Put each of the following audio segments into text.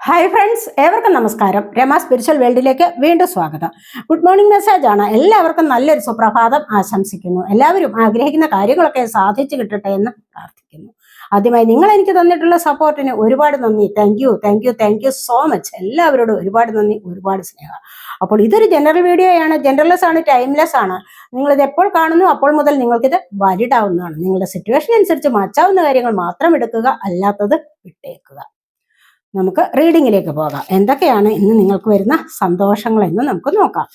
Hi friends ഏവർക്കും നമസ്കാരം. Rama spiritual വേൾഡിലേക്ക് വീണ്ടും സ്വാഗതം. ഗുഡ് മോർണിംഗ് മെസ്സേജ് ആണ്. എല്ലാവർക്കും നല്ലൊരു സുപ്രഭാതം ആശംസിക്കുന്നു. എല്ലാവരും ആഗ്രഹിക്കുന്ന കാര്യങ്ങളൊക്കെ സാധിച്ചു കിട്ടട്ടെ എന്ന് പ്രാർത്ഥിക്കുന്നു. ആദ്യമായി നിങ്ങൾ എനിക്ക് തന്നിട്ടുള്ള സപ്പോർട്ടിന് ഒരുപാട് നന്ദി. Thank you thank you thank you so much എല്ലാവരോടും ഒരുപാട് നന്ദി ഒരുപാട് സ്നേഹം. അപ്പോൾ ഇതൊരു ജനറൽ വീഡിയോയാണ് ജനറൽലെസ് ആണ് ടൈംലെസ് ആണ്. നിങ്ങളിത് എപ്പോൾ കാണുന്നു അപ്പോൾ മുതൽ നിങ്ങൾക്കിത് വാലിഡ് ആവുന്നതാണ്. നിങ്ങളുടെ സിറ്റുവേഷൻ അനുസരിച്ച് മാറ്റാവുന്ന കാര്യങ്ങൾ മാത്രം എടുക്കുക അല്ലാത്തത് വിട്ടേക്കുക. നമുക്ക് റീഡിങ്ങിലേക്ക് പോകാം. എന്തൊക്കെയാണ് ഇന്ന് നിങ്ങൾക്ക് വരുന്ന സന്തോഷങ്ങൾ എന്ന് നമുക്ക് നോക്കാം.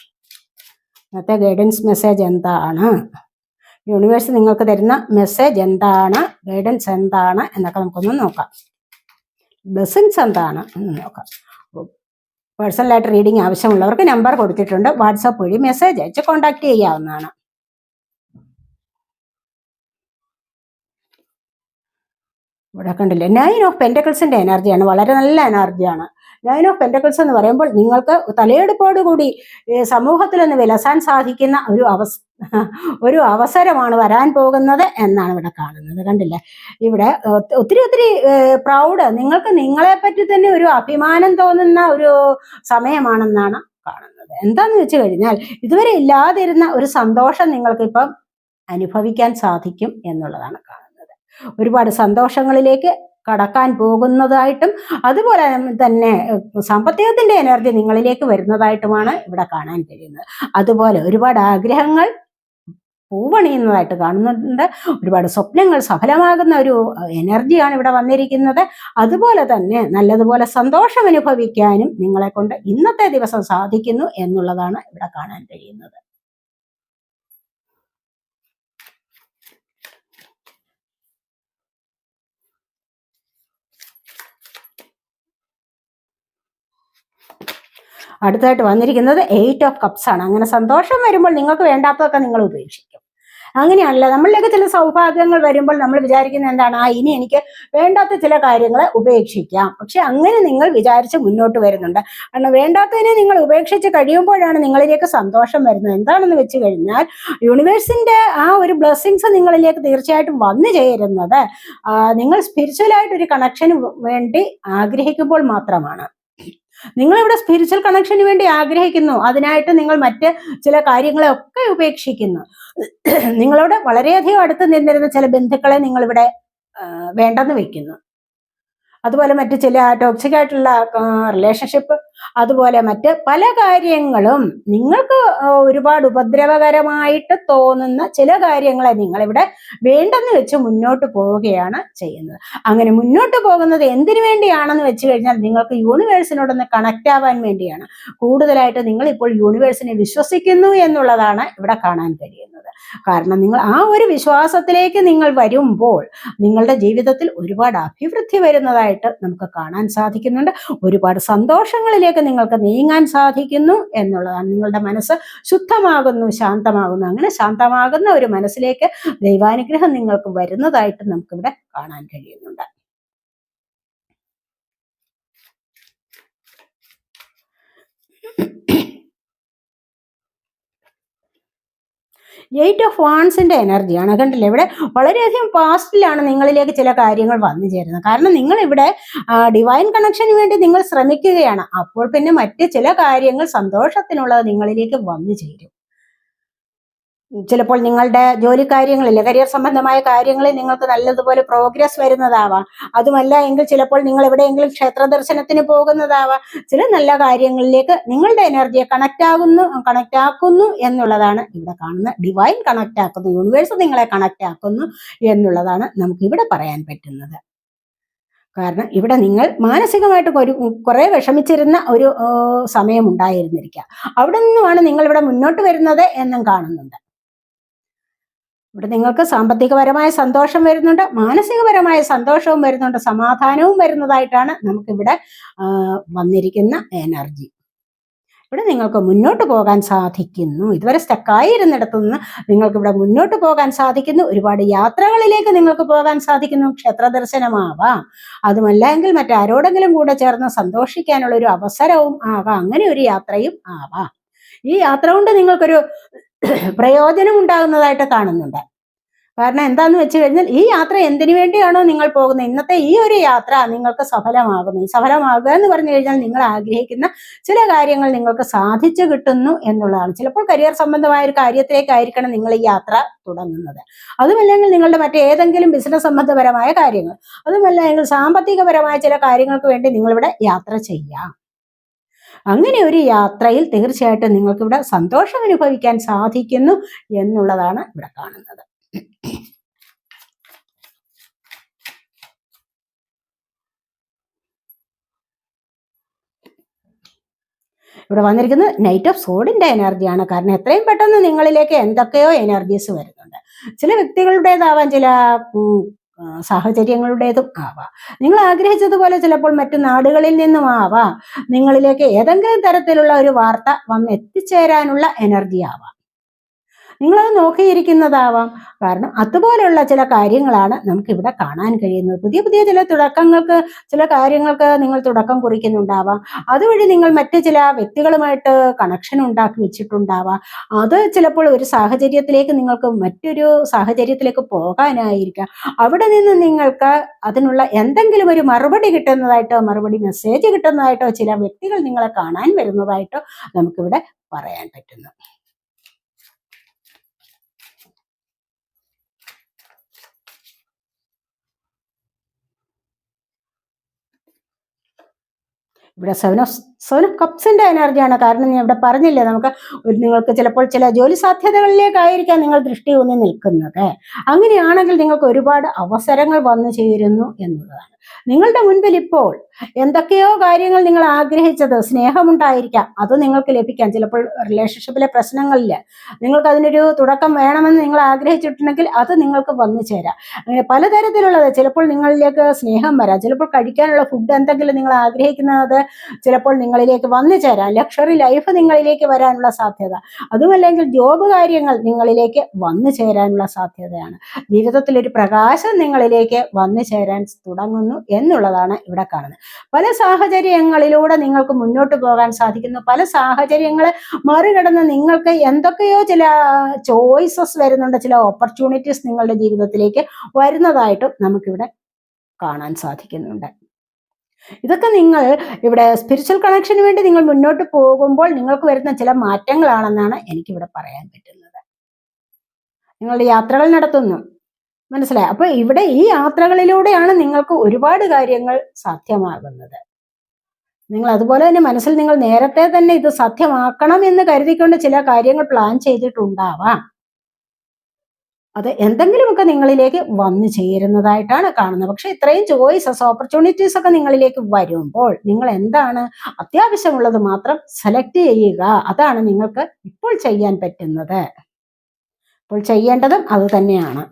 ഇന്നത്തെ ഗൈഡൻസ് മെസ്സേജ് എന്താണ്? യൂണിവേഴ്സ് നിങ്ങൾക്ക് തരുന്ന മെസ്സേജ് എന്താണ്? ഗൈഡൻസ് എന്താണ്? എന്നൊക്കെ നമുക്കൊന്ന് നോക്കാം. ബ്ലെസ്സിങ്സ് എന്താണ്? എന്ന് നോക്കാം. പേഴ്സണലായിട്ട് റീഡിംഗ് ആവശ്യമുള്ളവർക്ക് നമ്പർ കൊടുത്തിട്ടുണ്ട്. വാട്സാപ്പ് വഴി മെസ്സേജ് അയച്ച് കോൺടാക്ട് ചെയ്യാവുന്നതാണ്. ഇവിടെ കണ്ടില്ലേ? നയൻ ഓഫ് പെന്റക്കിൾസിന്റെ എനർജിയാണ് വളരെ നല്ല എനർജിയാണ് നയൻ ഓഫ് പെന്റക്കിൾസ് എന്ന് പറയുമ്പോൾ നിങ്ങൾക്ക് തലയെടുപ്പോടുകൂടി കൂടി സമൂഹത്തിൽ ഒന്ന് വിലസാൻ സാധിക്കുന്ന ഒരു അവസ് ഒരു അവസരമാണ് വരാൻ പോകുന്നത് എന്നാണ് ഇവിടെ കാണുന്നത്. കണ്ടില്ലേ? ഇവിടെ ഒത്തിരി ഒത്തിരി പ്രൗഡ് നിങ്ങൾക്ക് നിങ്ങളെ പറ്റി തന്നെ ഒരു അഭിമാനം തോന്നുന്ന ഒരു സമയമാണെന്നാണ് കാണുന്നത്. എന്താന്ന് വെച്ച് കഴിഞ്ഞാൽ ഇതുവരെ ഇല്ലാതിരുന്ന ഒരു സന്തോഷം നിങ്ങൾക്ക് ഇപ്പം അനുഭവിക്കാൻ സാധിക്കും എന്നുള്ളതാണ് കാണുന്നത്. ഒരുപാട് സന്തോഷങ്ങളിലേക്ക് കടക്കാൻ പോകുന്നതായിട്ടും അതുപോലെ തന്നെ സാമ്പത്തികത്തിന്റെ എനർജി നിങ്ങളിലേക്ക് വരുന്നതായിട്ടുമാണ് ഇവിടെ കാണാൻ കഴിയുന്നത്. അതുപോലെ ഒരുപാട് ആഗ്രഹങ്ങൾ പൂവണിയുന്നതായിട്ട് കാണുന്നുണ്ട്. ഒരുപാട് സ്വപ്നങ്ങൾ സഫലമാകുന്ന ഒരു എനർജിയാണ് ഇവിടെ വന്നിരിക്കുന്നത്. അതുപോലെ തന്നെ നല്ലതുപോലെ സന്തോഷം അനുഭവിക്കാനും നിങ്ങളെ കൊണ്ട് ഇന്നത്തെ ദിവസം സാധിക്കുന്നു എന്നുള്ളതാണ് ഇവിടെ കാണാൻ കഴിയുന്നത്. അടുത്തായിട്ട് വന്നിരിക്കുന്നത് എയ്റ്റ് ഓഫ് കപ്സ് ആണ്. അങ്ങനെ സന്തോഷം വരുമ്പോൾ നിങ്ങൾക്ക് വേണ്ടാത്തതൊക്കെ നിങ്ങൾ ഉപേക്ഷിക്കും. അങ്ങനെയല്ല നമ്മളിലേക്ക് ചില സൗഭാഗ്യങ്ങൾ വരുമ്പോൾ നമ്മൾ വിചാരിക്കുന്നത് എന്താണ്? ആ ഇനി എനിക്ക് വേണ്ടാത്ത ചില കാര്യങ്ങളെ ഉപേക്ഷിക്കാം. പക്ഷെ അങ്ങനെ നിങ്ങൾ വിചാരിച്ച് മുന്നോട്ട് വരുന്നുണ്ട്. കാരണം വേണ്ടാത്തതിനെ നിങ്ങൾ ഉപേക്ഷിച്ച് കഴിയുമ്പോഴാണ് നിങ്ങളിലേക്ക് സന്തോഷം വരുന്നത്. എന്താണെന്ന് വെച്ച് കഴിഞ്ഞാൽ യൂണിവേഴ്സിന്റെ ആ ഒരു ബ്ലെസ്സിങ്സ് നിങ്ങളിലേക്ക് തീർച്ചയായിട്ടും വന്നു ചേരുന്നത് നിങ്ങൾ സ്പിരിച്വലായിട്ട് ഒരു കണക്ഷന് വേണ്ടി ആഗ്രഹിക്കുമ്പോൾ മാത്രമാണ്. നിങ്ങൾ ഇവിടെ സ്പിരിച്വൽ കണക്ഷന് വേണ്ടി ആഗ്രഹിക്കുന്നു. അതിനായിട്ട് നിങ്ങൾ മറ്റ് ചില കാര്യങ്ങളെ ഒക്കെ ഉപേക്ഷിക്കുന്നു. നിങ്ങളോട് വളരെയധികം അടുത്ത് നിന്നിരുന്ന ചില ബന്ധുക്കളെ നിങ്ങൾ ഇവിടെ വേണ്ടെന്ന് വെക്കുന്നു. അതുപോലെ മറ്റ് ചില ടോക്സിക് ആയിട്ടുള്ള റിലേഷൻഷിപ്പ് അതുപോലെ മറ്റ് പല കാര്യങ്ങളും നിങ്ങൾക്ക് ഒരുപാട് ഉപദ്രവകരമായിട്ട് തോന്നുന്ന ചില കാര്യങ്ങളെ നിങ്ങളിവിടെ വേണ്ടെന്ന് വെച്ച് മുന്നോട്ട് പോവുകയാണ് ചെയ്യുന്നത്. അങ്ങനെ മുന്നോട്ട് പോകുന്നത് എന്തിനു വേണ്ടിയാണെന്ന് വെച്ച് കഴിഞ്ഞാൽ നിങ്ങൾക്ക് യൂണിവേഴ്സിനോടൊന്ന് കണക്ട് ആവാൻ വേണ്ടിയാണ്. കൂടുതലായിട്ട് നിങ്ങൾ ഇപ്പോൾ യൂണിവേഴ്സിനെ വിശ്വസിക്കുന്നു എന്നുള്ളതാണ് ഇവിടെ കാണാൻ കഴിയുന്നത്. കാരണം നിങ്ങൾ ആ ഒരു വിശ്വാസത്തിലേക്ക് നിങ്ങൾ വരുമ്പോൾ നിങ്ങളുടെ ജീവിതത്തിൽ ഒരുപാട് അഭിവൃദ്ധി വരുന്നതായിട്ട് നമുക്ക് കാണാൻ സാധിക്കുന്നുണ്ട്. ഒരുപാട് സന്തോഷങ്ങളിലേക്ക് നിങ്ങൾക്ക് നീങ്ങാൻ സാധിക്കുന്നു എന്നുള്ളതാണ് നിങ്ങളുടെ മനസ്സ് ശുദ്ധമാകുന്നു ശാന്തമാകുന്നു. അങ്ങനെ ശാന്തമാകുന്ന ഒരു മനസ്സിലേക്ക് ദൈവാനുഗ്രഹം നിങ്ങൾക്ക് വരുന്നതായിട്ട് നമുക്കിവിടെ കാണാൻ കഴിയുന്നുണ്ട്. എയ്റ്റ് ഓഫ് വാൺസിന്റെ എനർജിയാണ് കണ്ടില്ലേ? ഇവിടെ വളരെയധികം പാസ്റ്റിലാണ് നിങ്ങളിലേക്ക് ചില കാര്യങ്ങൾ വന്നു ചേരുന്നത്. കാരണം നിങ്ങൾ ഇവിടെ ഡിവൈൻ കണക്ഷന് വേണ്ടി നിങ്ങൾ ശ്രമിക്കുകയാണ്. അപ്പോൾ പിന്നെ മറ്റ് ചില കാര്യങ്ങൾ സന്തോഷത്തിനുള്ളത് നിങ്ങളിലേക്ക് വന്നു ചേരും. ചിലപ്പോൾ നിങ്ങളുടെ ജോലി കാര്യങ്ങളിൽ കരിയർ സംബന്ധമായ കാര്യങ്ങളിൽ നിങ്ങൾക്ക് നല്ലതുപോലെ പ്രോഗ്രസ് വരുന്നതാവാം. അതുമല്ല എങ്കിൽ ചിലപ്പോൾ നിങ്ങൾ എവിടെയെങ്കിലും ക്ഷേത്ര ദർശനത്തിന് പോകുന്നതാവാം. ചില നല്ല കാര്യങ്ങളിലേക്ക് നിങ്ങളുടെ എനർജിയെ കണക്റ്റ് ആകുന്നു കണക്റ്റ് ആക്കുന്നു എന്നുള്ളതാണ് ഇവിടെ കാണുന്ന ഡിവൈൻ കണക്റ്റ് ആക്കുന്നു യൂണിവേഴ്സ് നിങ്ങളെ കണക്റ്റ് ആക്കുന്നു എന്നുള്ളതാണ് നമുക്ക് ഇവിടെ പറയാൻ പറ്റുന്നത്. കാരണം ഇവിടെ നിങ്ങൾ മാനസികമായിട്ട് ഒരു കുറെ വിഷമിച്ചിരുന്ന ഒരു സമയം ഉണ്ടായിരുന്നിരിക്കുക. അവിടെ നിന്നുമാണ് നിങ്ങൾ ഇവിടെ മുന്നോട്ട് വരുന്നത് എന്നും കാണുന്നുണ്ട്. ഇവിടെ നിങ്ങൾക്ക് സാമ്പത്തികപരമായ സന്തോഷം വരുന്നുണ്ട് മാനസികപരമായ സന്തോഷവും വരുന്നുണ്ട് സമാധാനവും വരുന്നതായിട്ടാണ് നമുക്കിവിടെ വന്നിരിക്കുന്ന എനർജി ഇവിടെ നിങ്ങൾക്ക് മുന്നോട്ട് പോകാൻ സാധിക്കുന്നു. ഇതുവരെ സ്റ്റക്കായിരുന്നിടത്തു നിന്ന് നിങ്ങൾക്ക് ഇവിടെ മുന്നോട്ട് പോകാൻ സാധിക്കുന്നു. ഒരുപാട് യാത്രകളിലേക്ക് നിങ്ങൾക്ക് പോകാൻ സാധിക്കുന്നു. ക്ഷേത്ര ദർശനമാവാം. അതുമല്ല എങ്കിൽ മറ്റാരോടെങ്കിലും കൂടെ ചേർന്ന് സന്തോഷിക്കാനുള്ള ഒരു അവസരവും ആവാം. അങ്ങനെ ഒരു യാത്രയും ആവാം. ഈ യാത്ര കൊണ്ട് നിങ്ങൾക്കൊരു പ്രയോജനം ഉണ്ടാകുന്നതായിട്ട് കാണുന്നുണ്ട്. കാരണം എന്താന്ന് വെച്ച് കഴിഞ്ഞാൽ ഈ യാത്ര എന്തിനു വേണ്ടിയാണോ നിങ്ങൾ പോകുന്നത്? ഇന്നത്തെ ഈ ഒരു യാത്ര നിങ്ങൾക്ക് സഫലമാകുന്നു. സഫലമാകുക എന്ന് പറഞ്ഞു കഴിഞ്ഞാൽ നിങ്ങൾ ആഗ്രഹിക്കുന്ന ചില കാര്യങ്ങൾ നിങ്ങൾക്ക് സാധിച്ചു കിട്ടുന്നു എന്നുള്ളതാണ്. ചിലപ്പോൾ കരിയർ സംബന്ധമായ ഒരു കാര്യത്തിലേക്കായിരിക്കണം നിങ്ങൾ ഈ യാത്ര തുടങ്ങുന്നത്. അതുമല്ലെങ്കിൽ നിങ്ങളുടെ മറ്റേതെങ്കിലും ബിസിനസ് സംബന്ധപരമായ കാര്യങ്ങൾ അതുമല്ലെങ്കിൽ സാമ്പത്തികപരമായ ചില കാര്യങ്ങൾക്ക് വേണ്ടി നിങ്ങളിവിടെ യാത്ര ചെയ്യാം. അങ്ങനെ ഒരു യാത്രയിൽ തീർച്ചയായിട്ടും നിങ്ങൾക്ക് ഇവിടെ സന്തോഷം അനുഭവിക്കാൻ സാധിക്കുന്നു എന്നുള്ളതാണ് ഇവിടെ കാണുന്നത്. ഇവിടെ വന്നിരിക്കുന്നത് നൈറ്റ് ഓഫ് സോഡിന്റെ എനർജിയാണ് കാരണം എത്രയും പെട്ടെന്ന് നിങ്ങളിലേക്ക് എന്തൊക്കെയോ എനർജീസ് വരുന്നുണ്ട്. ചില വ്യക്തികളുടേതാവാൻ ചില സാഹചര്യങ്ങളുടേതും ആവാം. നിങ്ങൾ ആഗ്രഹിച്ചതുപോലെ ചിലപ്പോൾ മറ്റു നാടുകളിൽ നിന്നും ആവാം. നിങ്ങളിലേക്ക് ഏതെങ്കിലും തരത്തിലുള്ള ഒരു വാർത്ത വന്ന് എത്തിച്ചേരാനുള്ള എനർജി ആവാം. നിങ്ങളത് നോക്കിയിരിക്കുന്നതാവാം. കാരണം അതുപോലെയുള്ള ചില കാര്യങ്ങളാണ് നമുക്ക് ഇവിടെ കാണാൻ കഴിയുന്നത്. പുതിയ പുതിയ ചില തുടക്കങ്ങൾക്ക് ചില കാര്യങ്ങൾക്ക് നിങ്ങൾ തുടക്കം കുറിക്കുന്നുണ്ടാവാം. അതുവഴി നിങ്ങൾ മറ്റ് ചില വ്യക്തികളുമായിട്ട് കണക്ഷൻ ഉണ്ടാക്കി വെച്ചിട്ടുണ്ടാവാം. അത് ചിലപ്പോൾ ഒരു സാഹചര്യത്തിലേക്ക് നിങ്ങൾക്ക് മറ്റൊരു സാഹചര്യത്തിലേക്ക് പോകാനായിരിക്കാം. അവിടെ നിന്ന് നിങ്ങൾക്ക് അതിനുള്ള എന്തെങ്കിലും ഒരു മറുപടി കിട്ടുന്നതായിട്ടോ മറുപടി മെസ്സേജ് കിട്ടുന്നതായിട്ടോ ചില വ്യക്തികൾ നിങ്ങളെ കാണാൻ വരുന്നതായിട്ടോ നമുക്കിവിടെ പറയാൻ പറ്റുന്നു. ഇവിടെ സെവൻ ഓഫ് സെവൻ ഓഫ് കപ്സിന്റെ എനർജിയാണ് കാരണം ഞാൻ ഇവിടെ പറഞ്ഞില്ലേ നമുക്ക് നിങ്ങൾക്ക് ചിലപ്പോൾ ചില ജോലി സാധ്യതകളിലേക്കായിരിക്കാം നിങ്ങൾ ദൃഷ്ടി ഊന്നി നിൽക്കുന്നത്. അങ്ങനെയാണെങ്കിൽ നിങ്ങൾക്ക് ഒരുപാട് അവസരങ്ങൾ വന്നു ചേരുന്നു എന്നുള്ളതാണ്. നിങ്ങളുടെ മുൻപിൽ ഇപ്പോൾ എന്തൊക്കെയോ കാര്യങ്ങൾ നിങ്ങൾ ആഗ്രഹിച്ചത് സ്നേഹമുണ്ടായിരിക്കാം. അത് നിങ്ങൾക്ക് ലഭിക്കാം. ചിലപ്പോൾ റിലേഷൻഷിപ്പിലെ പ്രശ്നങ്ങളിൽ നിങ്ങൾക്ക് അതിനൊരു തുടക്കം വേണമെന്ന് നിങ്ങൾ ആഗ്രഹിച്ചിട്ടുണ്ടെങ്കിൽ അത് നിങ്ങൾക്ക് വന്നു ചേരാം. അങ്ങനെ പലതരത്തിലുള്ളത്. ചിലപ്പോൾ നിങ്ങളിലേക്ക് സ്നേഹം വരാം. ചിലപ്പോൾ കഴിക്കാനുള്ള ഫുഡ് എന്തെങ്കിലും നിങ്ങൾ ആഗ്രഹിക്കുന്നത് ചിലപ്പോൾ നിങ്ങളിലേക്ക് വന്നു ചേരാൻ ലക്ഷറി ലൈഫ് നിങ്ങളിലേക്ക് വരാനുള്ള സാധ്യത. അതുമല്ലെങ്കിൽ ജോബ് കാര്യങ്ങൾ നിങ്ങളിലേക്ക് വന്നു ചേരാനുള്ള സാധ്യതയാണ്. ജീവിതത്തിൽ ഒരു പ്രകാശം നിങ്ങളിലേക്ക് വന്നു ചേരാൻ തുടങ്ങുന്നു എന്നുള്ളതാണ് ഇവിടെ കാണുന്നത്. പല സാഹചര്യങ്ങളിലൂടെ നിങ്ങൾക്ക് മുന്നോട്ട് പോകാൻ സാധിക്കുന്നു. പല സാഹചര്യങ്ങളെ മറികടന്ന് നിങ്ങൾക്ക് എന്തൊക്കെയോ ചില ചോയ്സസ് വരുന്നുണ്ട്. ചില ഓപ്പർച്യൂണിറ്റീസ് നിങ്ങളുടെ ജീവിതത്തിലേക്ക് വരുന്നതായിട്ടും നമുക്കിവിടെ കാണാൻ സാധിക്കുന്നുണ്ട്. ഇതൊക്കെ നിങ്ങൾ ഇവിടെ സ്പിരിച്വൽ കണക്ഷന് വേണ്ടി നിങ്ങൾ മുന്നോട്ട് പോകുമ്പോൾ നിങ്ങൾക്ക് വരുന്ന ചില മാറ്റങ്ങളാണെന്നാണ് എനിക്കിവിടെ പറയാൻ പറ്റുന്നത്. നിങ്ങളുടെ യാത്രകൾ നടത്തുന്നു. മനസ്സിലായി? അപ്പൊ ഇവിടെ ഈ യാത്രകളിലൂടെയാണ് നിങ്ങൾക്ക് ഒരുപാട് കാര്യങ്ങൾ സാധ്യമാകുന്നത്. നിങ്ങൾ അതുപോലെ തന്നെ മനസ്സിൽ നിങ്ങൾ നേരത്തെ തന്നെ ഇത് സാധ്യമാക്കണം എന്ന് കരുതിക്കൊണ്ട് ചില കാര്യങ്ങൾ പ്ലാൻ ചെയ്തിട്ടുണ്ടാവാം. അത് എന്തെങ്കിലുമൊക്കെ നിങ്ങളിലേക്ക് വന്നു ചേരുന്നതായിട്ടാണ് കാണുന്നത്. പക്ഷെ ഇത്രയും ചോയ്സസ് ഓപ്പർച്യൂണിറ്റീസ് ഒക്കെ നിങ്ങളിലേക്ക് വരുമ്പോൾ നിങ്ങൾ എന്താണ് അത്യാവശ്യമുള്ളത് മാത്രം സെലക്ട് ചെയ്യുക. അതാണ് നിങ്ങൾക്ക് ഇപ്പോൾ ചെയ്യാൻ പറ്റുന്നത്. ഇപ്പോൾ ചെയ്യേണ്ടതും അത് തന്നെയാണ്.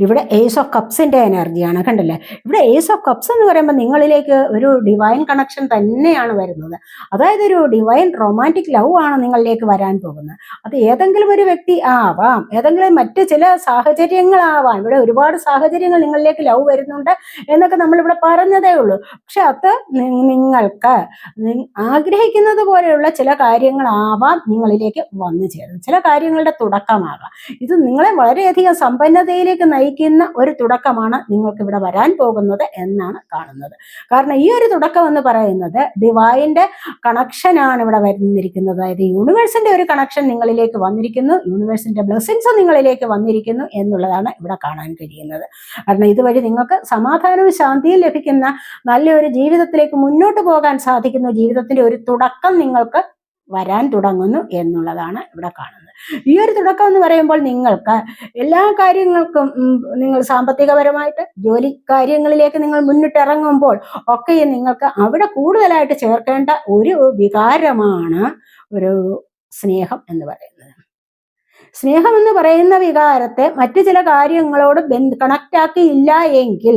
ഇവിടെ ഏസ് ഓഫ് കപ്സിന്റെ എനർജിയാണ് കണ്ടല്ലേ? ഇവിടെ ഏസ് ഓഫ് കപ്സ് എന്ന് പറയുമ്പോൾ നിങ്ങളിലേക്ക് ഒരു ഡിവൈൻ കണക്ഷൻ തന്നെയാണ് വരുന്നത്. അതായത് ഒരു ഡിവൈൻ റൊമാന്റിക് ലവ് ആണ് നിങ്ങളിലേക്ക് വരാൻ പോകുന്നത്. അത് ഏതെങ്കിലും ഒരു വ്യക്തി ആവാം. ഏതെങ്കിലും മറ്റ് ചില സാഹചര്യങ്ങളാവാം. ഇവിടെ ഒരുപാട് സാഹചര്യങ്ങൾ നിങ്ങളിലേക്ക് ലവ് വരുന്നുണ്ട് എന്നൊക്കെ നമ്മൾ ഇവിടെ പറഞ്ഞതേ ഉള്ളൂ. പക്ഷെ അത് നിങ്ങൾക്ക് ആഗ്രഹിക്കുന്നത് പോലെയുള്ള ചില കാര്യങ്ങളാവാം നിങ്ങളിലേക്ക് വന്നു ചേരുന്നത്. ചില കാര്യങ്ങളുടെ തുടക്കമാകാം. ഇത് നിങ്ങളെ വളരെയധികം സമ്പന്നതയിലേക്ക് നയിക്കുന്ന ഒരു തുടക്കമാണ് നിങ്ങൾക്ക് ഇവിടെ വരാൻ പോകുന്നത് എന്നാണ് കാണുന്നത്. കാരണം ഈ ഒരു തുടക്കം എന്ന് പറയുന്നത് ഡിവൈന്റെ കണക്ഷനാണ് ഇവിടെ വരുന്നിരിക്കുന്നത് അതായത് യൂണിവേഴ്സിന്റെ ഒരു കണക്ഷൻ നിങ്ങളിലേക്ക് വന്നിരിക്കുന്നു യൂണിവേഴ്സിന്റെ ബ്ലെസ്സിങ്സ് നിങ്ങളിലേക്ക് വന്നിരിക്കുന്നു എന്നുള്ളതാണ് ഇവിടെ കാണാൻ കഴിയുന്നത്. കാരണം ഇതുവഴി നിങ്ങൾക്ക് സമാധാനവും ശാന്തിയും ലഭിക്കുന്ന നല്ലൊരു ജീവിതത്തിലേക്ക് മുന്നോട്ട് പോകാൻ സാധിക്കുന്ന ജീവിതത്തിന്റെ ഒരു തുടക്കം നിങ്ങൾക്ക് വരാൻ തുടങ്ങുന്നു എന്നുള്ളതാണ് ഇവിടെ കാണുന്നത്. ഈ ഒരു തുടക്കം എന്ന് പറയുമ്പോൾ നിങ്ങൾക്ക് എല്ലാ കാര്യങ്ങൾക്കും നിങ്ങൾ സാമ്പത്തികപരമായിട്ട് ജോലി കാര്യങ്ങളിലേക്ക് നിങ്ങൾ മുന്നിട്ടിറങ്ങുമ്പോൾ ഒക്കെ നിങ്ങൾക്ക് അവിടെ കൂടുതലായിട്ട് ചേർക്കേണ്ട ഒരു വികാരമാണ് ഒരു സ്നേഹം എന്ന് പറയുന്നത്. സ്നേഹം എന്ന് പറയുന്ന വികാരത്തെ മറ്റു ചില കാര്യങ്ങളോട് കണക്റ്റ് ആക്കിയില്ല എങ്കിൽ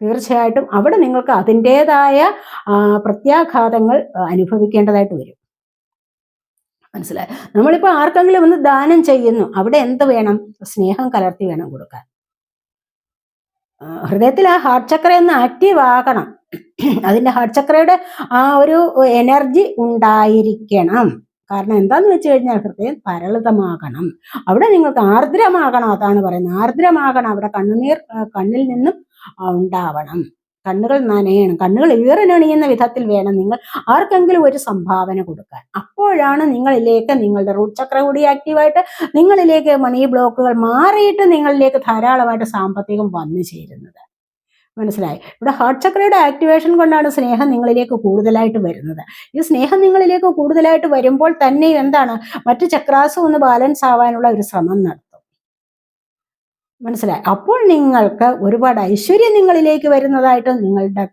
തീർച്ചയായിട്ടും അവിടെ നിങ്ങൾക്ക് അതിന്റെതായ പ്രത്യാഘാതങ്ങൾ അനുഭവിക്കേണ്ടതായിട്ട് വരും. മനസ്സിലായി? നമ്മളിപ്പോൾ ആർക്കെങ്കിലും ഒന്ന് ദാനം ചെയ്യുന്നു അവിടെ എന്ത് വേണം? സ്നേഹം കലർത്തി വേണം കൊടുക്കാൻ. ഹൃദയത്തിൽ ആ ഹാർട്ട് ചക്ര ഒന്ന് ആക്റ്റീവ് ആകണം. അതിന്റെ ഹാർട്ട് ചക്രയുടെ ആ ഒരു എനർജി ഉണ്ടായിരിക്കണം. കാരണം എന്താന്ന് വെച്ച് കഴിഞ്ഞാൽ ഹൃദയം പരളിതമാകണം. അവിടെ നിങ്ങൾക്ക് ആർദ്രമാകണം അതാണ് പറയുന്നത്. ആർദ്രമാകണം. അവിടെ കണ്ണുനീർ കണ്ണിൽ നിന്നും ഉണ്ടാവണം. കണ്ണുകൾ നനയണം. കണ്ണുകൾ ഈറനണിയുന്ന വിധത്തിൽ വേണം നിങ്ങൾ ആർക്കെങ്കിലും ഒരു സംഭാവന കൊടുക്കാൻ. അപ്പോഴാണ് നിങ്ങളിലേക്ക് നിങ്ങളുടെ റൂട്ട് ചക്ര കൂടി ആക്റ്റീവായിട്ട് നിങ്ങളിലേക്ക് മണി ബ്ലോക്കുകൾ മാറിയിട്ട് നിങ്ങളിലേക്ക് ധാരാളമായിട്ട് സാമ്പത്തികം വന്നു ചേരുന്നത്. മനസ്സിലായി? ഇവിടെ ഹാർട്ട് ചക്രയുടെ ആക്ടിവേഷൻ കൊണ്ടാണ് സ്നേഹം നിങ്ങളിലേക്ക് കൂടുതലായിട്ട് വരുന്നത്. ഈ സ്നേഹം നിങ്ങളിലേക്ക് കൂടുതലായിട്ട് വരുമ്പോൾ തന്നെ എന്താണ്? മറ്റു ചക്രാസും ഒന്ന് ബാലൻസ് ആവാനുള്ള ഒരു ശ്രമം നടത്തും. മനസ്സിലായി. അപ്പോൾ നിങ്ങൾക്ക് ഒരുപാട് ഐശ്വര്യം നിങ്ങളിലേക്ക് വരുന്നതായിട്ടും നിങ്ങളുടെ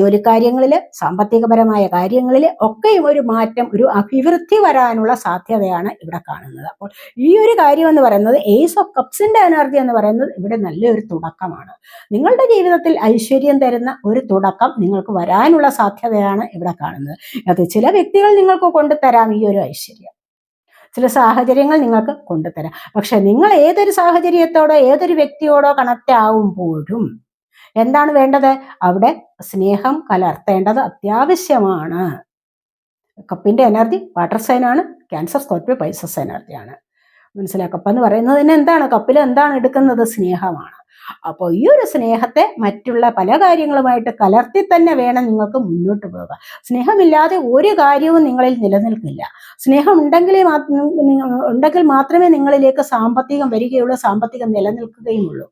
ജോലിക്കാര്യങ്ങളിൽ സാമ്പത്തികപരമായ കാര്യങ്ങളിൽ ഒക്കെയും ഒരു മാറ്റം ഒരു അഭിവൃദ്ധി വരാനുള്ള സാധ്യതയാണ് ഇവിടെ കാണുന്നത്. അപ്പോൾ ഈ ഒരു കാര്യം എന്ന് പറയുന്നത് ഏസ് ഓഫ് കപ്സിന്റെ എനർജി എന്ന് പറയുന്നത് ഇവിടെ നല്ലൊരു തുടക്കമാണ്. നിങ്ങളുടെ ജീവിതത്തിൽ ഐശ്വര്യം തരുന്ന ഒരു തുടക്കം നിങ്ങൾക്ക് വരാനുള്ള സാധ്യതയാണ് ഇവിടെ കാണുന്നത്. അത് ചില വ്യക്തികൾ നിങ്ങൾക്ക് കൊണ്ടുതരാം ഈ ഒരു ഐശ്വര്യം. ചില സാഹചര്യങ്ങൾ നിങ്ങൾക്ക് കൊണ്ടുതരാം. പക്ഷെ നിങ്ങൾ ഏതൊരു സാഹചര്യത്തോടോ ഏതൊരു വ്യക്തിയോടോ കണക്റ്റ് ആവുമ്പോഴും എന്താണ് വേണ്ടത്? അവിടെ സ്നേഹം കലർത്തേണ്ടത് അത്യാവശ്യമാണ്. കപ്പിന്റെ എനർജി വാട്ടർ സൈനാണ് ക്യാൻസർ സ്കോർപ്പിയോ പൈസസ് എനർജിയാണ് മനസ്സിലാക്കുക കപ്പ് പറയുന്നത് തന്നെ എന്താണ്? കപ്പിൽ എന്താണ് എടുക്കുന്നത്? സ്നേഹമാണ്. അപ്പോൾ ഈ ഒരു സ്നേഹത്തെ മറ്റുള്ള പല കാര്യങ്ങളുമായിട്ട് കലർത്തി തന്നെ വേണം നിങ്ങൾക്ക് മുന്നോട്ട് പോകുക സ്നേഹമില്ലാതെ ഒരു കാര്യവും നിങ്ങളിൽ നിലനിൽക്കില്ല. സ്നേഹം ഉണ്ടെങ്കിലേ ഉണ്ടെങ്കിൽ മാത്രമേ നിങ്ങളിലേക്ക് സാമ്പത്തികം വരികയുള്ളൂ സാമ്പത്തികം നിലനിൽക്കുകയുമുള്ളൂ.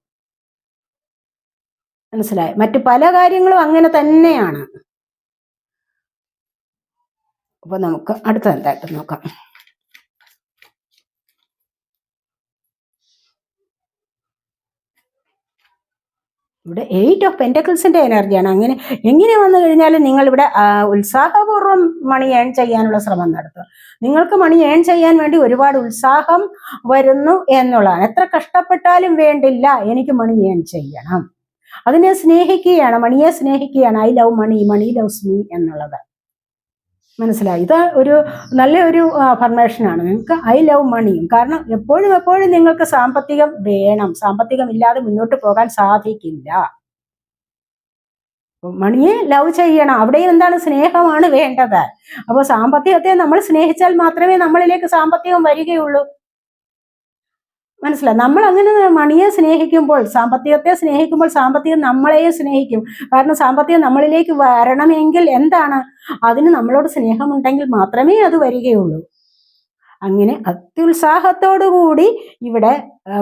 മനസ്സിലായി? മറ്റു പല കാര്യങ്ങളും അങ്ങനെ തന്നെയാണ്. അപ്പൊ നമുക്ക് അടുത്ത എന്തായിട്ട് നോക്കാം. ഇവിടെ എയ്റ്റ് ഓഫ് പെന്റക്കിൾസിന്റെ എനർജിയാണ്. അങ്ങനെ എങ്ങനെ വന്നു കഴിഞ്ഞാലും ആ, ഉത്സാഹപൂർവം മണി ഏൺ ചെയ്യാനുള്ള ശ്രമം നടത്തുക. നിങ്ങൾക്ക് മണി ഏൺ ചെയ്യാൻ വേണ്ടി ഒരുപാട് ഉത്സാഹം വരുന്നു എന്നുള്ളതാണ്. എത്ര കഷ്ടപ്പെട്ടാലും വേണ്ടില്ല എനിക്ക് മണി ഏൺ ചെയ്യണം. അതിനെ സ്നേഹിക്കുകയാണ് മണിയെ സ്നേഹിക്കുകയാണ്. I love money money loves me എന്നുള്ളത്. മനസ്സിലായി. ഇത് ഒരു നല്ല നല്ലൊരു ഫർമേഷനാണ് നിങ്ങൾക്ക് ഐ ലവ് മണിയും കാരണം എപ്പോഴും എപ്പോഴും നിങ്ങൾക്ക് സാമ്പത്തികം വേണം. സാമ്പത്തികം ഇല്ലാതെ മുന്നോട്ട് പോകാൻ സാധിക്കില്ല. മണിയെ ലവ് ചെയ്യണം. അവിടെ എന്താണ് സ്നേഹമാണ് വേണ്ടത്. അപ്പോൾ സാമ്പത്തികത്തെ നമ്മൾ സ്നേഹിച്ചാൽ മാത്രമേ നമ്മളിലേക്ക് സാമ്പത്തികം വരികയുള്ളൂ. മനസ്സിലായി? നമ്മൾ അങ്ങനെ മണിയെ സ്നേഹിക്കുമ്പോൾ സാമ്പത്തികത്തെ സ്നേഹിക്കുമ്പോൾ സാമ്പത്തികം നമ്മളെയും സ്നേഹിക്കും. കാരണം സാമ്പത്തികം നമ്മളിലേക്ക് വരണമെങ്കിൽ എന്താണ്? അതിന് നമ്മളോട് സ്നേഹമുണ്ടെങ്കിൽ മാത്രമേ അത് വരികയുള്ളൂ. അങ്ങനെ അത്യുത്സാഹത്തോടുകൂടി ഇവിടെ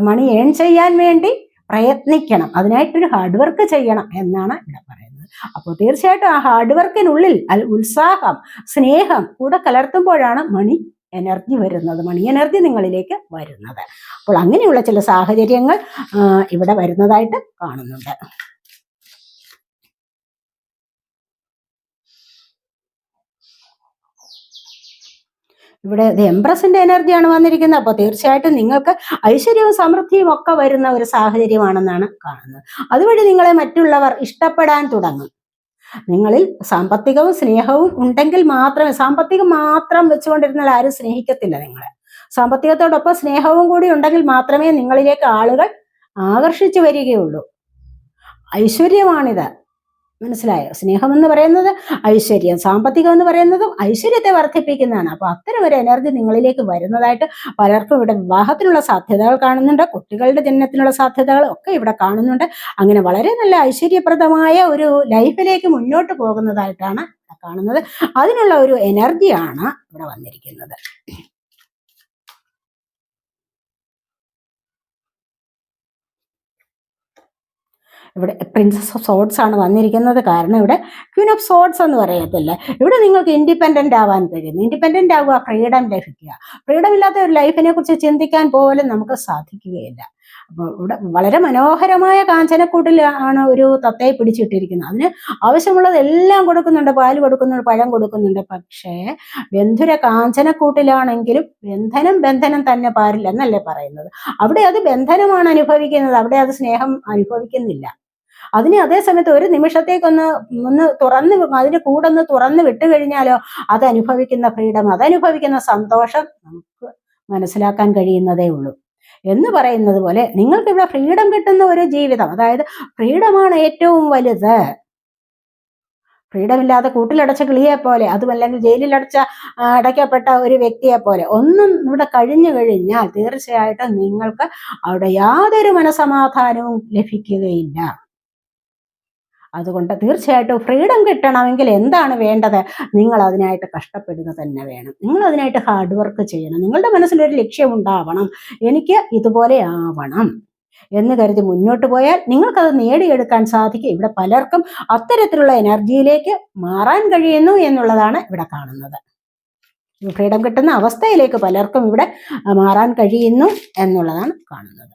മണി ഏൺ ചെയ്യാൻ വേണ്ടി പ്രയത്നിക്കണം. അതിനായിട്ടൊരു ഹാർഡ് വർക്ക് ചെയ്യണം എന്നാണ് ഇവിടെ പറയുന്നത്. അപ്പോൾ തീർച്ചയായിട്ടും ആ ഹാർഡ് വർക്കിനുള്ളിൽ ഉത്സാഹം സ്നേഹം കൂടെ കലർത്തുമ്പോഴാണ് മണി എനർജി വരുന്നത് മണി എനർജി നിങ്ങളിലേക്ക് വരുന്നത്. അപ്പോൾ അങ്ങനെയുള്ള ചില സാഹചര്യങ്ങൾ ഇവിടെ വരുന്നതായിട്ട് കാണുന്നുണ്ട്. ഇവിടെ ഇത് എംപ്രസിന്റെ എനർജിയാണ് വന്നിരിക്കുന്നത്. അപ്പോൾ തീർച്ചയായിട്ടും നിങ്ങൾക്ക് ഐശ്വര്യവും സമൃദ്ധിയും ഒക്കെ വരുന്ന ഒരു സാഹചര്യമാണെന്നാണ് കാണുന്നത്. അതുവഴി നിങ്ങളെ മറ്റുള്ളവർ ഇഷ്ടപ്പെടാൻ തുടങ്ങും. നിങ്ങളിൽ സാമ്പത്തികവും സ്നേഹവും ഉണ്ടെങ്കിൽ മാത്രമേ സാമ്പത്തികം മാത്രം വെച്ചുകൊണ്ടിരുന്നാൽ ആരും സ്നേഹിക്കത്തില്ല നിങ്ങളെ. സാമ്പത്തികത്തോടൊപ്പം സ്നേഹവും കൂടി ഉണ്ടെങ്കിൽ മാത്രമേ നിങ്ങളിലേക്ക് ആളുകൾ ആകർഷിച്ചു വരികയുള്ളൂ. ഐശ്വര്യമാണിത്. മനസ്സിലായോ? സ്നേഹം എന്ന് പറയുന്നത് ഐശ്വര്യം സാമ്പത്തികം എന്ന് പറയുന്നതും ഐശ്വര്യത്തെ വർദ്ധിപ്പിക്കുന്നതാണ്. അപ്പൊ അത്തരം ഒരു എനർജി നിങ്ങളിലേക്ക് വരുന്നതായിട്ട് പലർക്കും ഇവിടെ വിവാഹത്തിനുള്ള സാധ്യതകൾ കാണുന്നുണ്ട് കുട്ടികളുടെ ജനനത്തിനുള്ള സാധ്യതകൾ ഒക്കെ ഇവിടെ കാണുന്നുണ്ട്. അങ്ങനെ വളരെ നല്ല ഐശ്വര്യപ്രദമായ ഒരു ലൈഫിലേക്ക് മുന്നോട്ട് പോകുന്നതായിട്ടാണ് കാണുന്നത്. അതിനുള്ള ഒരു എനർജിയാണ് ഇവിടെ വന്നിരിക്കുന്നത്. ഇവിടെ പ്രിൻസസ് ഓഫ് സോഡ്സ് ആണ് വന്നിരിക്കുന്നത്. കാരണം ഇവിടെ ക്വീൻ ഓഫ് സോഡ്സ് എന്ന് പറയത്തില്ല? ഇവിടെ നിങ്ങൾക്ക് ഇൻഡിപെൻഡന്റ് ആവാൻ കഴിയുന്നു ഇൻഡിപെൻഡന്റ് ആവുക ഫ്രീഡം ലഭിക്കുക. ഫ്രീഡം ഇല്ലാത്ത ഒരു ലൈഫിനെ കുറിച്ച് ചിന്തിക്കാൻ പോലും നമുക്ക് സാധിക്കുകയില്ല. അപ്പോൾ ഇവിടെ വളരെ മനോഹരമായ കാഞ്ചനക്കൂട്ടിലാണ് ഒരു തത്തയെ പിടിച്ചിട്ടിരിക്കുന്നത്. അതിന് ആവശ്യമുള്ളതെല്ലാം കൊടുക്കുന്നുണ്ട്. പാൽ കൊടുക്കുന്നുണ്ട് പഴം കൊടുക്കുന്നുണ്ട്. പക്ഷേ ബന്ധുര കാഞ്ചനക്കൂട്ടിലാണെങ്കിലും ബന്ധനം ബന്ധനം തന്നെ പാരില്ല എന്നല്ലേ പറയുന്നത്. അവിടെ അത് ബന്ധനമാണ് അനുഭവിക്കുന്നത്. അവിടെ അത് സ്നേഹം അനുഭവിക്കുന്നില്ല. അതിനെ അതേ സമയത്ത് ഒരു നിമിഷത്തേക്കൊന്ന് ഒന്ന് തുറന്ന് അതിന് അതിന്റെ കൂടെ ഒന്ന് തുറന്ന് വിട്ടു കഴിഞ്ഞാലോ അത് അനുഭവിക്കുന്ന ഫ്രീഡം അതനുഭവിക്കുന്ന സന്തോഷം നമുക്ക് മനസ്സിലാക്കാൻ കഴിയുന്നതേ ഉള്ളൂ. എന്ന് പറയുന്നത് പോലെ നിങ്ങൾക്ക് ഇവിടെ ഫ്രീഡം കിട്ടുന്ന ഒരു ജീവിതം അതായത് ഫ്രീഡമാണ് ഏറ്റവും വലുത്. ഫ്രീഡം ഇല്ലാതെ കൂട്ടിലടച്ച കിളിയെ പോലെ അതുമല്ലെങ്കിൽ ജയിലിലടച്ച അടയ്ക്കപ്പെട്ട ഒരു വ്യക്തിയെ പോലെ ഒന്നും ഇവിടെ കഴിഞ്ഞു കഴിഞ്ഞാൽ തീർച്ചയായിട്ടും നിങ്ങൾക്ക് അവിടെ യാതൊരു മനസമാധാനവും ലഭിക്കുകയില്ല. അതുകൊണ്ട് തീർച്ചയായിട്ടും ഫ്രീഡം കിട്ടണമെങ്കിൽ എന്താണ് വേണ്ടത്? നിങ്ങൾ അതിനായിട്ട് കഷ്ടപ്പെടുന്നത് തന്നെ വേണം. നിങ്ങൾ അതിനായിട്ട് ഹാർഡ് വർക്ക് ചെയ്യണം. നിങ്ങളുടെ മനസ്സിലൊരു ലക്ഷ്യമുണ്ടാവണം എനിക്ക് ഇതുപോലെ ആവണം എന്ന് കരുതി മുന്നോട്ട് പോയാൽ നിങ്ങൾക്കത് നേടിയെടുക്കാൻ സാധിക്കും. ഇവിടെ പലർക്കും അത്തരത്തിലുള്ള എനർജിയിലേക്ക് മാറാൻ കഴിയുന്നു എന്നുള്ളതാണ് ഇവിടെ കാണുന്നത്. ഫ്രീഡം കിട്ടുന്ന അവസ്ഥയിലേക്ക് പലർക്കും ഇവിടെ മാറാൻ കഴിയുന്നു എന്നുള്ളതാണ് കാണുന്നത്.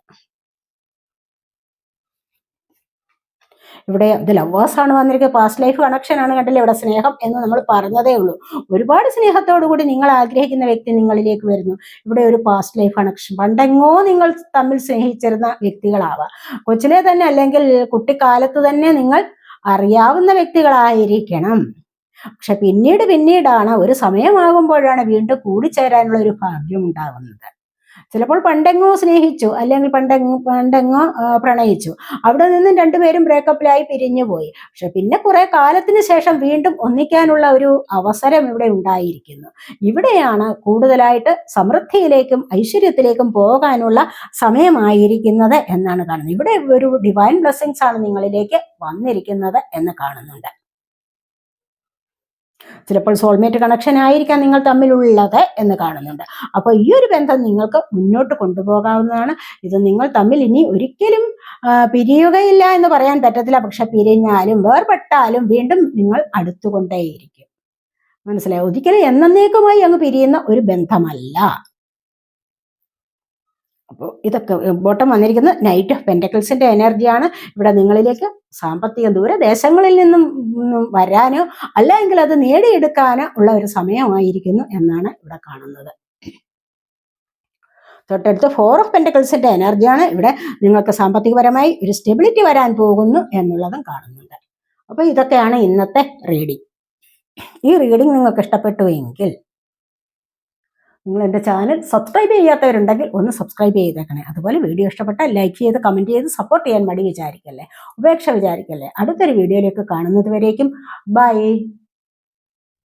ഇവിടെ ഇത് ലവേഴ്സാണ് വന്നിരിക്കുന്നത്. പാസ്റ്റ് ലൈഫ് കണക്ഷനാണ് കണ്ടില്ലേ ഇവിടെ സ്നേഹം എന്ന് നമ്മൾ പറഞ്ഞതേ ഉള്ളൂ. ഒരുപാട് സ്നേഹത്തോടു കൂടി നിങ്ങൾ ആഗ്രഹിക്കുന്ന വ്യക്തി നിങ്ങളിലേക്ക് വരുന്നു. ഇവിടെ ഒരു പാസ്റ്റ് ലൈഫ് കണക്ഷൻ പണ്ടെങ്ങോ നിങ്ങൾ തമ്മിൽ സ്നേഹിച്ചിരുന്ന വ്യക്തികളാവാം. കൊച്ചിലെ തന്നെ അല്ലെങ്കിൽ കുട്ടിക്കാലത്ത് തന്നെ നിങ്ങൾ അറിയാവുന്ന വ്യക്തികളായിരിക്കണം. പക്ഷെ പിന്നീട് പിന്നീടാണ് ഒരു സമയമാകുമ്പോഴാണ് വീണ്ടും കൂടിച്ചേരാനുള്ള ഒരു ഭാഗ്യം ഉണ്ടാകുന്നത് ചിലപ്പോൾ പണ്ടെങ്ങോ സ്നേഹിച്ചു അല്ലെങ്കിൽ പണ്ടെങ്ങോ പണ്ടെങ്ങോ പ്രണയിച്ചു. അവിടെ നിന്നും രണ്ടുപേരും ബ്രേക്കപ്പിലായി പിരിഞ്ഞു പോയി. പക്ഷെ പിന്നെ കുറെ കാലത്തിന് ശേഷം വീണ്ടും ഒന്നിക്കാനുള്ള ഒരു അവസരം ഇവിടെ ഉണ്ടായിരിക്കുന്നു. ഇവിടെയാണ് കൂടുതലായിട്ട് സമൃദ്ധിയിലേക്കും ഐശ്വര്യത്തിലേക്കും പോകാനുള്ള സമയമായിരിക്കുന്നത് എന്നാണ് കാണുന്നത്. ഇവിടെ ഒരു ഡിവൈൻ ബ്ലെസ്സിങ്സ് ആണ് നിങ്ങളിലേക്ക് വന്നിരിക്കുന്നത് എന്ന് കാണുന്നുണ്ട്. ചിലപ്പോൾ സോൾമേറ്റ് കണക്ഷൻ ആയിരിക്കാം നിങ്ങൾ തമ്മിലുള്ളത് എന്ന് കാണുന്നുണ്ട്. അപ്പോൾ ഈ ഒരു ബന്ധം നിങ്ങൾക്ക് മുന്നോട്ട് കൊണ്ടുപോകാവുന്നതാണ്. ഇത് നിങ്ങൾ തമ്മിൽ ഇനി ഒരിക്കലും പിരിയുകയില്ല എന്ന് പറയാൻ പറ്റത്തില്ല. പക്ഷെ പിരിഞ്ഞാലും വേർപെട്ടാലും വീണ്ടും നിങ്ങൾ അടുത്തുകൊണ്ടേയിരിക്കും. മനസ്സിലായി? ഒരിക്കലും എന്നേക്കുമായി അങ്ങ് പിരിയുന്ന ഒരു ബന്ധമല്ല. അപ്പോൾ ഇതൊക്കെ ബോട്ടം വന്നിരിക്കുന്നത് നൈറ്റ് ഓഫ് പെന്റക്കിൾസിന്റെ എനർജിയാണ് ഇവിടെ നിങ്ങളിലേക്ക് സാമ്പത്തിക ദൂരദേശങ്ങളിൽ നിന്നും വരാനോ അല്ലെങ്കിൽ അത് നേടിയെടുക്കാനോ ഉള്ള ഒരു സമയമായിരിക്കുന്നു എന്നാണ് ഇവിടെ കാണുന്നത്. തൊട്ടടുത്ത് ഫോർ ഓഫ് പെന്റക്കിൾസിന്റെ എനർജിയാണ് ഇവിടെ നിങ്ങൾക്ക് സാമ്പത്തികപരമായി ഒരു സ്റ്റെബിലിറ്റി വരാൻ പോകുന്നു എന്നുള്ളതും കാണുന്നുണ്ട്. അപ്പോൾ ഇതൊക്കെയാണ് ഇന്നത്തെ റീഡിംഗ് ഈ റീഡിംഗ് നിങ്ങൾക്ക് ഇഷ്ടപ്പെട്ടു എങ്കിൽ നിങ്ങൾ എന്റെ ചാനൽ സബ്സ്ക്രൈബ് ചെയ്യാത്തവരുണ്ടെങ്കിൽ ഒന്ന് സബ്സ്ക്രൈബ് ചെയ്തേക്കണേ. അതുപോലെ വീഡിയോ ഇഷ്ടപ്പെട്ടാൽ ലൈക്ക് ചെയ്ത് കമന്റ് ചെയ്ത് സപ്പോർട്ട് ചെയ്യാൻ മടി വിചാരിക്കല്ലേ. ഉപേക്ഷ വിചാരിക്കല്ലേ. അടുത്തൊരു വീഡിയോയിലേക്ക് കാണുന്നത് വരേക്കും. ബൈ